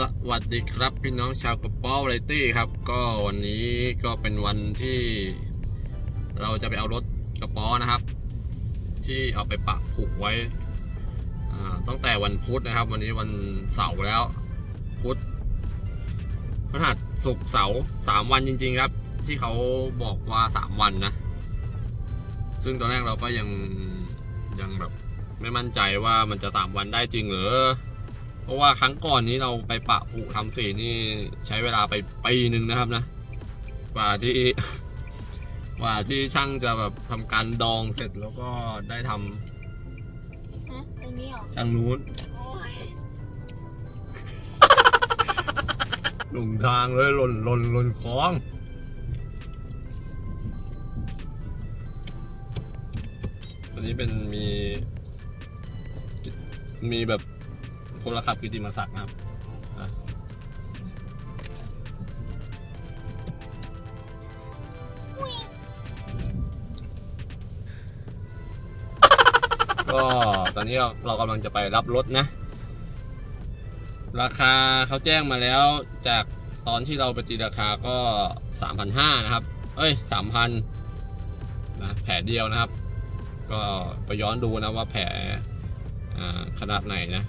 สวัสดีครับพี่น้องชาวกระป๋อไรตี้ครับ ก็วันนี้ก็เป็นวันที่ เราจะไปเอารถกระป๋อนะครับ ที่เอาไปปะผูกไว้ตั้งแต่วันพุธนะครับ วันนี้วันเสาร์แล้ว พุธพฤหัสศุกร์เสาร์สามวันจริง ๆ ครับ ที่เขาบอกว่าสามวันนะ ซึ่งตอนแรกเราก็ยังยังแบบไม่มั่นใจว่ามันจะสามวันได้จริงหรือ เพราะว่าครั้งก่อนนี้เราไปปะผูทำสีนี่ใช้เวลาไปปีหนึ่งนะครับนะ กว่าที่กว่าที่ช่างจะแบบทำการดองเสร็จแล้วก็ได้ทำฮะตรงนี้เหรอทางนู้นโอ้ยหลงทางเลยหล่นหล่นหล่นคลองอันนี้เป็นมี มีแบบ พลขับกิติมศักดิ์นะครับก็ตอนนี้เรากำลังจะไปรับรถนะ ราคาเขาแจ้งมาแล้วจากตอนที่เราไปตีราคาก็สามพันห้านะครับ เอ้ยสามพันนะแผลเดียวนะครับ ก็ไปย้อนดูนะว่าแผลอ่ขนาดไหนนะ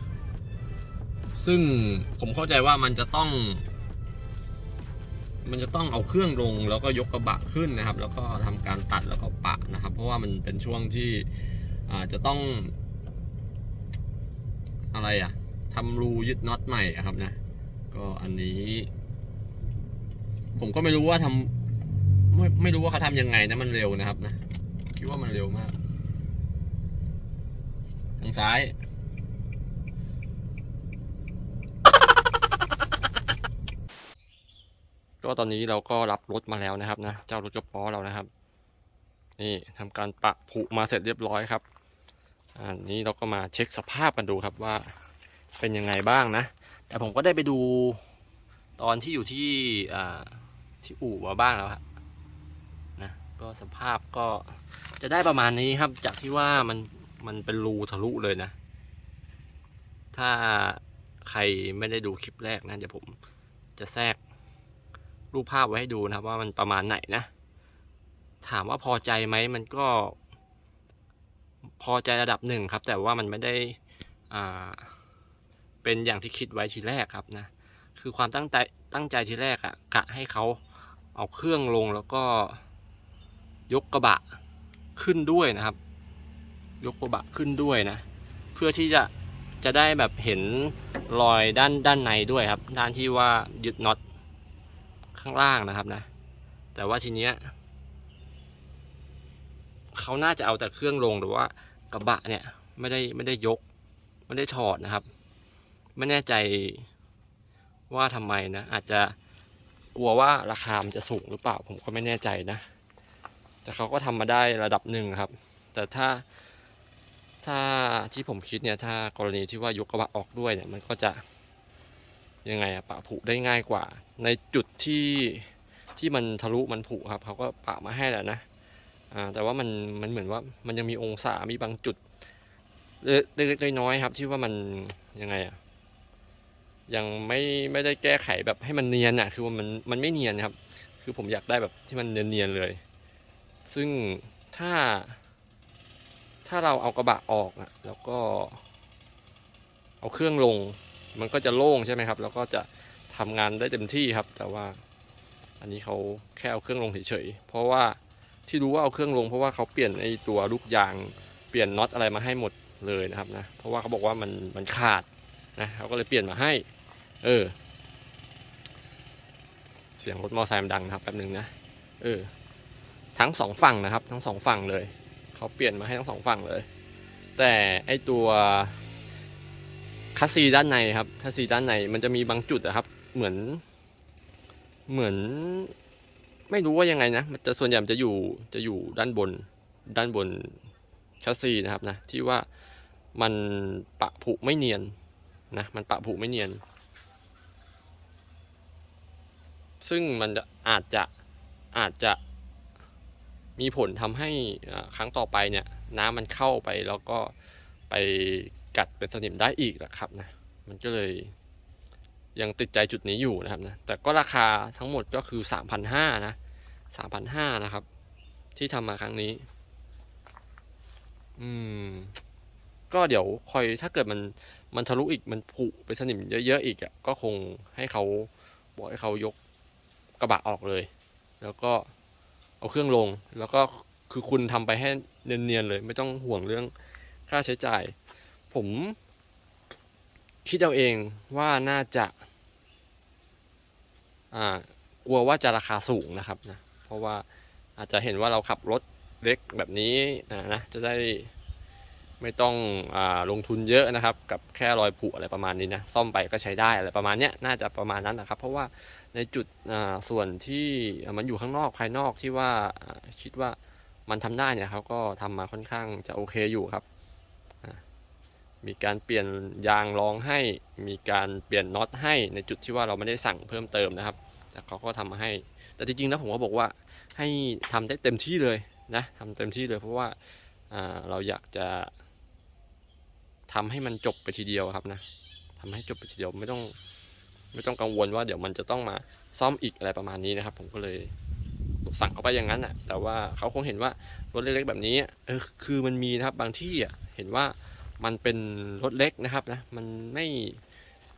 ซึ่งผมเข้าใจว่ามันจะต้อง มันจะต้องเอาเครื่องลงแล้วก็ยกกระบะขึ้นนะครับ แล้วก็ทำการตัดแล้วก็ปะนะครับ เพราะว่ามันเป็นช่วงที่อาจะต้อง อะไรอะทำรูยึดน็อตใหม่ครับนะ ก็อันนี้ ผมก็ไม่รู้ว่าทำไม่ไม่รู้ว่าเขาทำยังไงนะมันเร็วนะครับนะ คิดว่ามันเร็วมาก ทางซ้าย ก็ตอนนี้เราก็รับรถมาแล้วนะครับนะเจ้ารถกระป๋อเรานะครับ นี่ทำการปะผุมาเสร็จเรียบร้อยครับอันนี้เราก็มาเช็คสภาพกันดูครับว่าเป็นยังไงบ้างนะ แต่ผมก็ได้ไปดูตอนที่อยู่ที่อ่าที่อู่มาบ้างแล้วครับนะก็สภาพก็จะได้ประมาณนี้ครับ จากที่ว่ามันมันเป็นรูทะลุเลยนะ ถ้าใครไม่ได้ดูคลิปแรกนะเดี๋ยวผมจะแทรก รูปภาพไว้ให้ดูนะครับ ว่ามันประมาณไหนนะ ถามว่าพอใจไหมมันก็ พอใจระดับหนึ่งครับ แต่ว่ามันไม่ได้อ่าเป็นอย่างที่คิดไว้ทีแรกครับนะคือความตั้งใจตั้งใจทีแรกอะกะให้เขาเอาเครื่องลงแล้วก็ยกกระบะขึ้นด้วยนะครับ ยกกระบะขึ้นด้วยนะ เพื่อที่จะจะได้แบบเห็นรอยด้านด้านในด้วยครับ ด้านที่ว่ายึดน็อต ข้างล่างนะครับนะ แต่ว่าทีเนี้ยเขาน่าจะเอาแต่เครื่องลงหรือว่ากระบะเนี่ยไม่ได้ไม่ได้ยก ไม่ได้ถอดนะครับ ไม่แน่ใจว่าทำไมนะ อาจจะกลัวว่าราคามันจะสูงหรือเปล่า ผมก็ไม่แน่ใจนะ แต่เขาก็ทำมาได้ระดับหนึ่งครับ แต่ถ้าถ้าที่ผมคิดเนี่ย ถ้ากรณีที่ว่ายกกระบะออกด้วยเนี่ย มันก็จะ ยังไงอะปะผุได้ง่ายกว่า ในจุดที่ที่มันทะลุมันผุครับเขาก็ปะมาให้แล้วนะแต่ว่ามันมันเหมือนว่ามันยังมีองศามีบางจุดเล็กๆน้อยๆครับ ที่ว่ามันยังไงอะยังไม่ไม่ได้แก้ไขแบบให้มันเนียนอะคือว่ามันมันไม่เนียนครับ คือผมอยากได้แบบที่มันเนียนๆเลย ซึ่งถ้า ถ้าเราเอากระบะออกอะแล้วก็ เอาเครื่องลง มันก็จะโล่งใช่ไหมครับ แล้วก็จะทำงานได้เต็มที่ครับ แต่ว่าอันนี้เขาแค่เอาเครื่องลงเฉยๆเพราะว่าที่รู้ว่าเอาเครื่องลง เพราะว่าเขาเปลี่ยนไอ้ตัวลูกยางเปลี่ยนน็อตอะไรมาให้หมดเลยนะครับนะเพราะว่าเขาบอกว่ามันมันขาดนะเขาก็เลยเปลี่ยนมาให้ เออ เสียงรถมอเตอร์ไซค์มันดังนะครับแป๊บหนึงนะเออ ทั้งสองฝั่งนะครับ ทั้งสองฝั่งเลยเขาเปลี่ยนมาให้ทั้งสองฝั่งเลย แต่ไอตัว คัสซีด้านในครับคัสซีด้านในมันจะมีบางจุดอะครับ เหมือน เหมือน ไม่รู้ว่ายังไงนะมันจะส่วนใหญ่มันจะอยู่จะอยู่ด้านบน ด้านบนชัสซีนะครับนะ ที่ว่ามันปะผุไม่เนียนนะมันปะผุไม่เนียน ซึ่งมันจะอาจจะอาจจะมีผลทำให้ครั้งต่อไปเนี่ย น้ำมันเข้าไปแล้วก็ไป กัดเป็นสนิมได้อีกนะครับนะ มันก็เลยยังติดใจจุดนี้อยู่นะครับนะ แต่ก็ราคาทั้งหมดก็คือสามพันห้านะสามพันห้านะครับ ที่ทำมาครั้งนี้ อืม ก็เดี๋ยวคอยถ้าเกิดมันมันทะลุอีกมันผุไปสนิมเยอะๆอีกอะ ก็คงให้เขาบอกให้เขายกกระบะออกเลย แล้วก็เอาเครื่องลง แล้วก็คือคุณทำไปให้เนียนๆเลย ไม่ต้องห่วงเรื่องค่าใช้จ่าย ผมคิดเอาเองว่าน่าจะอ่ากลัวว่าจะราคาสูงนะครับนะเพราะว่าอาจจะเห็นว่าเราขับรถเล็กแบบนี้นะนะจะได้ไม่ต้องอลงทุนเยอะนะครับ กับแค่รอยผุอะไรประมาณนี้นะซ่อมไปก็ใช้ได้อะไรประมาณเนี้ยน่าจะประมาณนั้นนะครับ เพราะว่าในจุดส่วนที่มันอยู่ข้างนอกภายนอกที่ว่าคิดว่ามันทำได้เนี่ยเขาก็ทำมาค่อนข้างจะโอเคอยู่ครับ มีการเปลี่ยนยางรองให้ มีการเปลี่ยนน็อตให้ในจุดที่ว่าเราไม่ได้สั่งเพิ่มเติมนะครับ แต่เขาก็ทำมาให้ แต่จริงๆแล้วผมก็บอกว่าให้ทำได้เต็มที่เลยนะทำเต็มที่เลยเพราะว่าเราอยากจะทำให้มันจบไปทีเดียวครับนะทำให้จบไปทีเดียวไม่ต้องไม่ต้องกังวลว่าเดี๋ยวมันจะต้องมาซ่อมอีกอะไรประมาณนี้นะครับ ผมก็เลยสั่งเขาไปอย่างนั้นอะ แต่ว่าเขาคงเห็นว่ารถเล็กๆแบบนี้เออคือมันมีนะครับบางที่อะเห็นว่า มันเป็นรถเล็กนะครับนะมันไม่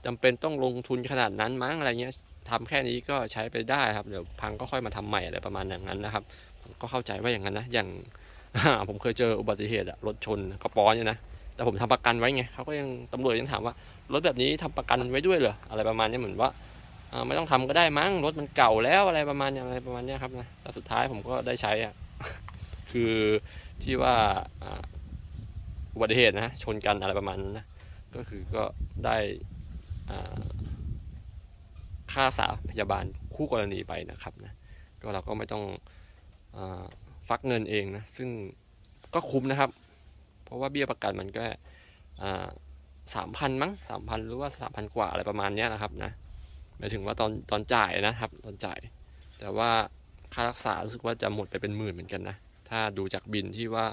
จำเป็นต้องลงทุนขนาดนั้นมั้งอะไรเงี้ยทำแค่นี้ก็ใช้ไปได้ครับเดี๋ยวพังก็ค่อยมาทำใหม่อะไรประมาณอย่างนั้นนะครับผมก็เข้าใจว่าอย่างนั้นนะอย่างผมเคยเจออุบัติเหตุอะรถชนกระป๋อเนี่ยนะแต่ผมทำประกันไว้ไงเขาก็ยังตำรวจยังถามว่ารถแบบนี้ทำประกันไว้ด้วยเหรออะไรประมาณนี้เหมือนว่าไม่ต้องทำก็ได้มั้งรถมันเก่าแล้วอะไรประมาณเนี้ยอะไรประมาณเนี้ยครับนะแต่สุดท้ายผมก็ได้ใช้อะคือที่ว่า อุบัติเหตุนะชนกันอะไรประมาณนั้นนะก็คือก็ได้ค่ารักษาพยาบาลคู่กรณีไปนะครับนะก็เราก็ไม่ต้องอฟักเงินเองนะซึ่งก็คุ้มนะครับ เพราะว่าเบี้ยประกันมันก็สามพันมั้งสามพันหรือว่าสามพันกว่าอะไรประมาณนี้นะครับนะหมายถึงว่าตอนตอนจ่ายนะครับ ตอนจ่าย แต่ว่าค่ารักษารู้สึกว่าจะหมดไปเป็นหมื่นเหมือนกันนะ ถ้าดูจากบินที่ว่า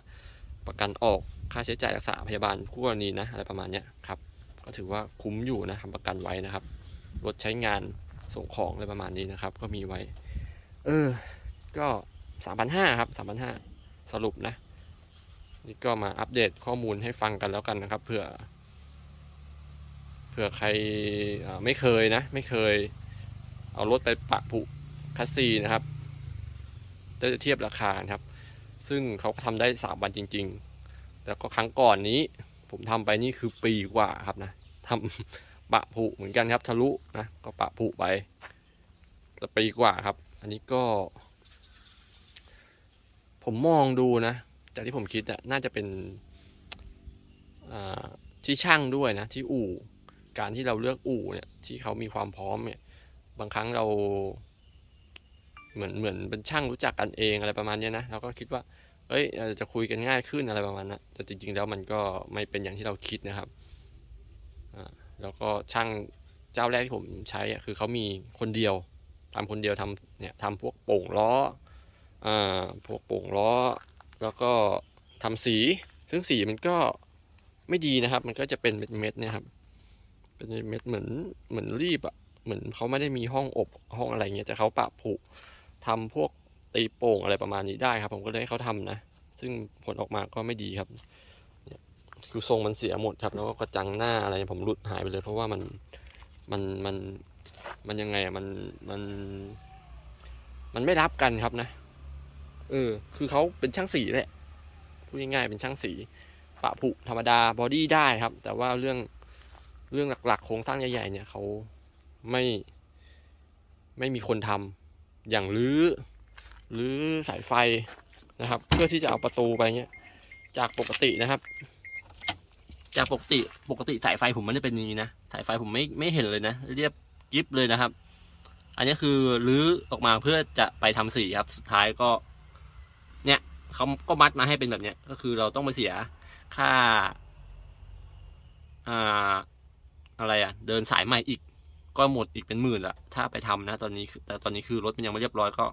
ประกันออก ค่าใช้จ่ายรักษาพยาบาลคู่กรณีนะอะไรประมาณเนี้ยครับ ก็ถือว่าคุ้มอยู่นะทำประกันไว้นะครับ รถใช้งานส่งของอะไรประมาณนี้นะครับ ก็มีไว้ เออ ก็สามพันห้าครับสามพันห้าสรุปนะ นี่ก็มาอัปเดตข้อมูลให้ฟังกันแล้วกันนะครับเผื่อเผื่อใครไม่เคยนะ ไม่เคย เอารถไปปะผุคัสซีนะครับจะเทียบราคาครับ ซึ่งเขาทำได้สามวันจริง ๆ แล้วก็ครั้งก่อนนี้ ผมทำไปนี่คือปีกว่าครับนะทำปะผุเหมือนกันครับทะลุนะก็ปะผุไปแต่ปีกว่าครับ อันนี้ก็ ผมมองดูนะจากที่ผมคิดอะน่าจะเป็นที่ช่างด้วยนะ ที่อู่ การที่เราเลือกอู่เนี่ย ที่เขามีความพร้อมเนี่ย บางครั้งเรา เหมือนเหมือนเป็นช่างรู้จักกันเองอะไรประมาณนี้นะเราก็คิดว่า เอ้ยเราจะคุยกันง่ายขึ้นอะไรประมาณนั้นแต่จริงๆแล้วมันก็ไม่เป็นอย่างที่เราคิดนะครับแล้วก็ช่างเจ้าแรกที่ผมใช้คือเขามีคนเดียวทำคนเดียวทำเนี่ยทำพวกโป่งล้ออ่าพวกโป่งล้อ แล้วก็ทำสี ซึ่งสีมันก็ไม่ดีนะครับ มันก็จะเป็นเม็ดๆเนี่ยครับเป็นเม็ดเหมือนเหมือนรีบอะเหมือนเขาไม่ได้มีห้องอบห้องอะไรเงี้ยแต่เขาปะผุทำพวก ตีโป่งอะไรประมาณนี้ได้ครับ ผมก็เลยให้เขาทำนะ ซึ่งผลออกมาก็ไม่ดีครับคือทรงมันเสียหมดครับ แล้วก็กระจังหน้าอะไรผมหลุดหายไปเลย เพราะว่ามันมันมันมันยังไงอะมันมัน มันไม่รับกันครับนะเออ คือเขาเป็นช่างสีแหละพูดง่ายๆเป็นช่างสีปะผุธรรมดาบอดี้ได้ครับ แต่ว่าเรื่องเรื่องหลักๆโครงสร้างใหญ่ๆเนี่ยเขาไม่ไม่มีคนทำอย่างรื้อ หรือสายไฟนะครับ เพื่อที่จะเอาประตูไปเงี้ย จากปกตินะครับ จากปกติปกติสายไฟผมม่ได้เป็นอย่างนี้นะสายไฟผมไม่ไม่เห็นเลยนะ เรียบยิบเลยนะครับ อันนี้คือรื้อออกมาเพื่อจะไปทำสีครับ สุดท้ายก็ เนี่ยเขาก็มัดมาให้เป็นแบบเนี้ย ก็คือเราต้องมาเสียค่าอ่าอะไรอะเดินสายใหม่อีกก็หมดอีกเป็นหมื่นละถ้าไปทำนะ ตอนนี้แต่ตอนนี้คือรถมันยังไม่เรียบร้อยก็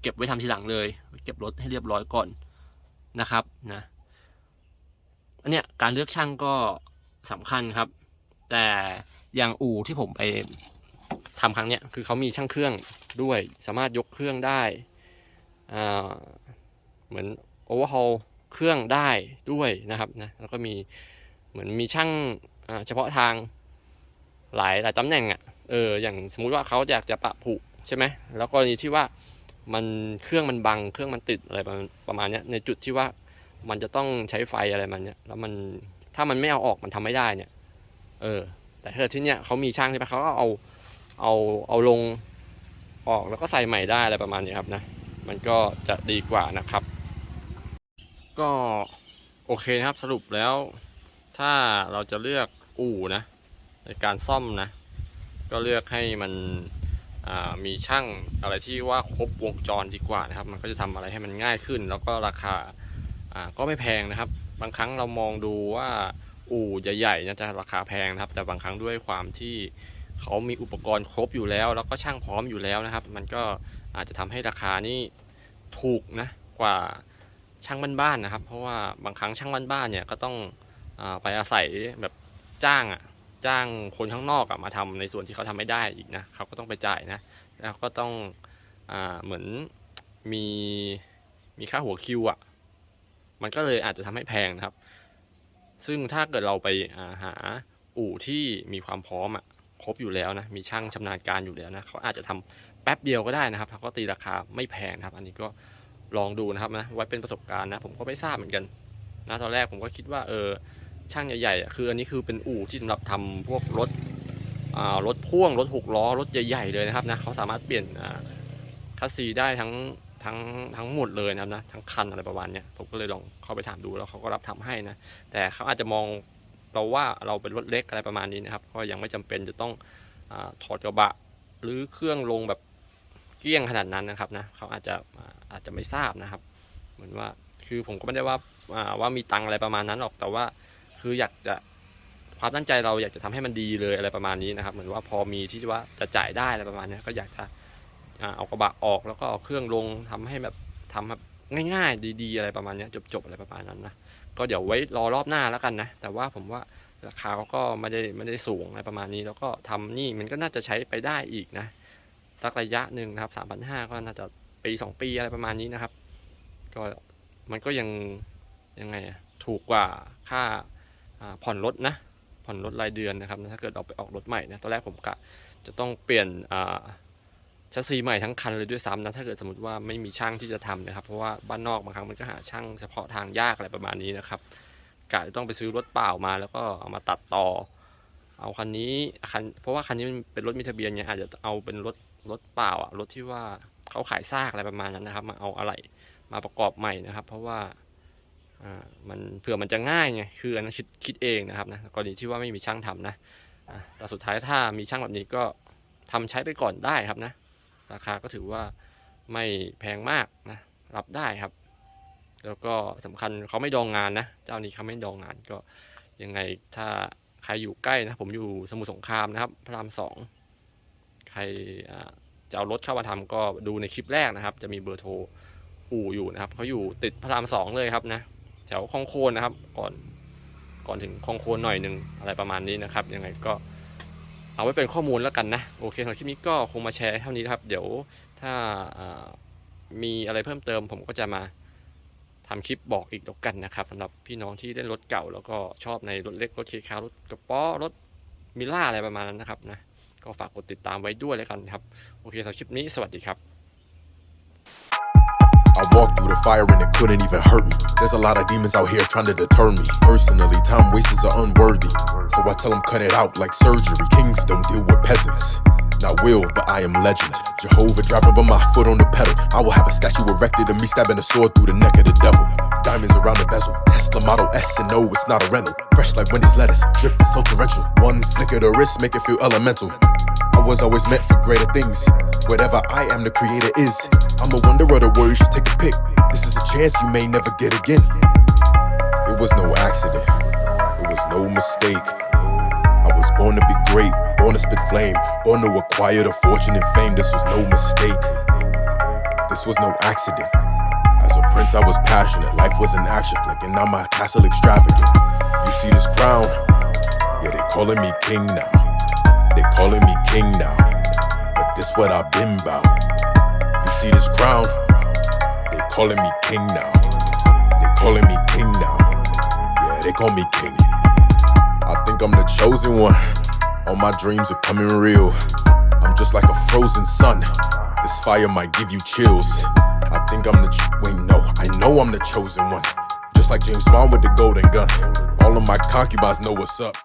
เก็บไว้ทำทีหลังเลย เก็บรถให้เรียบร้อยก่อนนะครับนะอันเนี้ยการเลือกช่างก็สำคัญครับ แต่อย่างอู่ที่ผมไปทำครั้งเนี้ยคือเขามีช่างเครื่องด้วย สามารถยกเครื่องได้อ่าเหมือนโอเวอร์ฮอลเครื่องได้ด้วยนะครับนะแล้วก็มีเหมือนมีช่างเฉพาะทางหลายหลายตำแหน่งอะ่ะเอออย่างสมมุติว่าเขาอยากจะปะผุใช่ไหมแล้วกรณีที่ว่า มันเครื่องมันบังเครื่องมันติดอะไรประมาณประมาณนี้ในจุดที่ว่ามันจะต้องใช้ไฟอะไรมันเนี้ยแล้วมันถ้ามันไม่เอาออกมันทำไม่ได้เนี่ย เออ แต่ถ้าเกิดที่เนี้ยเขามีช่างใช่ไหมเขาก็เอาเอาเอาลงออกแล้วก็ใส่ใหม่ได้อะไรประมาณนี้ครับนะมันก็จะดีกว่านะครับ ก็โอเคนะครับสรุปแล้ว ถ้าเราจะเลือกอู่นะ ในการซ่อมนะ ก็เลือกให้มัน มีช่างอะไรที่ว่าครบวงจรดีกว่านะครับ มันก็จะทำอะไรให้มันง่ายขึ้น แล้วก็ราคาก็ไม่แพงนะครับ บางครั้งเรามองดูว่าอู่ใหญ่ๆนะจะราคาแพงนะครับ แต่บางครั้งด้วยความที่เขามีอุปกรณ์ครบอยู่แล้ว แล้วก็ช่างพร้อมอยู่แล้วนะครับ มันก็อาจจะทำให้ราคานี่ถูกนะกว่าช่างบ้านๆนะครับ เพราะว่าบางครั้งช่างบ้านๆเนี่ยก็ต้องอไปอาศัยแบบจ้างอะ จ้างคนข้างนอกอะมาทำในส่วนที่เขาทำไม่ได้อีกนะเขาก็ต้องไปจ่ายนะ แล้วก็ต้องอ่าเหมือนมีมีค่าหัวคิวอะมันก็เลยอาจจะทำให้แพงนะครับ ซึ่งถ้าเกิดเราไปาหาอู่ที่มีความพร้อมอะครบอยู่แล้วนะ มีช่างชำนาญการอยู่แล้วนะเขาอาจจะทำแป๊บเดียวก็ได้นะครับเขาก็ตีราคาไม่แพงนะครับ อันนี้ก็ลองดูนะครับนะไว้เป็นประสบการณ์นะ ผมก็ไม่ทราบเหมือนกันนะตอนแรกผมก็คิดว่าเออ ช่างใหญ่ๆคืออันนี้คือเป็นอู่ที่สำหรับทำพวกรถรถพ่วงรถหกล้อรถใหญ่ๆเลยนะครับนะเขาสามารถเปลี่ยนคัสซีได้ทั้งทั้งทั้งหมดเลยนะครับนะทั้งคันอะไรประมาณเนี้ยผมก็เลยลองเข้าไปถามดูแล้วเขาก็รับทำให้นะแต่เขาอาจจะมองเราว่าเราเป็นรถเล็กอะไรประมาณนี้นะครับ ก็ยังไม่จำเป็นจะต้องอถอดกระบะหรือเครื่องลงแบบเกลี้ยงขนาดนั้นนะครับนะเขาอาจจะอาจจะไม่ทราบนะครับ เหมือนว่าคือผมก็ไม่ได้ว่าว่ามีตังอะไรประมาณนั้นหรอกแต่ว่า คืออยากจะความตั้งใจเราอยากจะทำให้มันดีเลยอะไรประมาณนี้นะครับ เหมือนว่าพอมีที่ว่าจะจ่ายได้อะไรประมาณนี้ก็อยากจะเอากระบะออกแล้วก็เอาเครื่องลงทำให้แบบทำแบบง่ายๆ ดีๆ อะไรประมาณนี้จบๆอะไรประมาณนั้นนะก็เดี๋ยวไว้รอรอบหน้าแล้วกันนะ แต่ว่าผมว่าราคาเขาก็ไม่ได้ไม่ได้สูงอะไรประมาณนี้ แล้วก็ทำนี่มันก็น่าจะใช้ไปได้อีกนะ สักระยะหนึ่งนะครับสามพันห้าก็น่าจะปีสองปีอะไรประมาณนี้นะครับ ก็มันก็ยังยังไงถูกกว่าค่า ผ่อนรถนะผ่อนรถรายเดือนนะครับถ้าเกิดเราไปออกรถใหม่นะตอนแรกผมกะจะต้องเปลี่ยนชัสซีใหม่ทั้งคันเลยด้วยซ้ำนะถ้าเกิดสมมติว่าไม่มีช่างที่จะทำนะครับ เพราะว่าบ้านนอกบางครั้งมันก็หาช่างเฉพาะทางยากอะไรประมาณนี้นะครับกะจะต้องไปซื้อรถเปล่ามาแล้วก็เอามาตัดต่อ เอาคันนี้คันเพราะว่าคันนี้มันเป็นรถมีทะเบียนเนี่ยอาจจะเอาเป็นรถรถเปล่าอะรถที่ว่าเขาขายซากอะไรประมาณนั้นนะครับ มาเอาอะไรมาประกอบใหม่นะครับ เพราะว่า อ่ามันเผื่อมันจะง่ายไงคืออันนั้นคิดคิดเองนะครับนะกรณีที่ว่าไม่มีช่างทำนะแต่สุดท้ายถ้ามีช่างแบบนี้ก็ทำใช้ไปก่อนได้ครับนะ ราคาก็ถือว่าไม่แพงมากนะรับได้ครับ แล้วก็สำคัญเขาไม่ดองงานนะเจ้านี้เขาไม่ดองงานก็ยังไงถ้าใครอยู่ใกล้นะผมอยู่สมุทรสงครามนะครับ พระรามสองใครจะเอารถเข้ามาทำก็ดูในคลิปแรกนะครับ จะมีเบอร์โทรอู่อยู่นะครับเขาอยู่ติดพระรามสองเลยครับนะ แถวคลองโคนนะครับ ก่อนก่อนถึงคลองโคนหน่อยหนึ่งอะไรประมาณนี้นะครับ ยังไงก็เอาไว้เป็นข้อมูลแล้วกันนะ โอเคสำหรับคลิปนี้ก็คงมาแชร์เท่านี้ครับ เดี๋ยวถ้ามีอะไรเพิ่มเติม ผมก็จะมาทำคลิปบอกอีกแล้วกันนะครับสำหรับพี่น้องที่เล่นรถเก่า แล้วก็ชอบในรถเล็กรถเคคารถกระป๋อรถมิล่าอะไรประมาณนั้นนะครับนะก็ฝากกดติดตามไว้ด้วยแล้วกันครับ โอเคสำหรับคลิปนี้สวัสดีครับ walked through the fire and it couldn't even hurt me. There's a lot of demons out here trying to deter me. Personally, time wasters are unworthy. So I tell them cut it out like surgery. Kings don't deal with peasants. Not will, but I am legend. Jehovah driving by my foot on the pedal. I will have a statue erected of me stabbing a sword through the neck of the devil. Diamonds around the bezel. Tesla Model S and no, it's not a rental. Fresh like Wendy's lettuce. Drip is so torrential. One flick of the wrist make it feel elemental. I was always meant for greater things. Whatever I am, the creator is. I'm a wonder of the world, you should take a pick. This is a chance you may never get again. It was no accident, it was no mistake. I was born to be great, born to spit flame, born to acquire the fortune and fame. This was no mistake. This was no accident. As a prince, I was passionate. Life was an action flick, and now my castle extravagant. You see this crown? Yeah, they calling me king now. They calling me king now. But this what I've been about. See this crown? They calling me king now. They calling me king now. Yeah, they call me king. I think I'm the chosen one. All my dreams are coming real. I'm just like a frozen sun. This fire might give you chills. I think I'm the ch- wait no, I know I'm the chosen one. Just like James Bond with the golden gun. All of my concubines know what's up.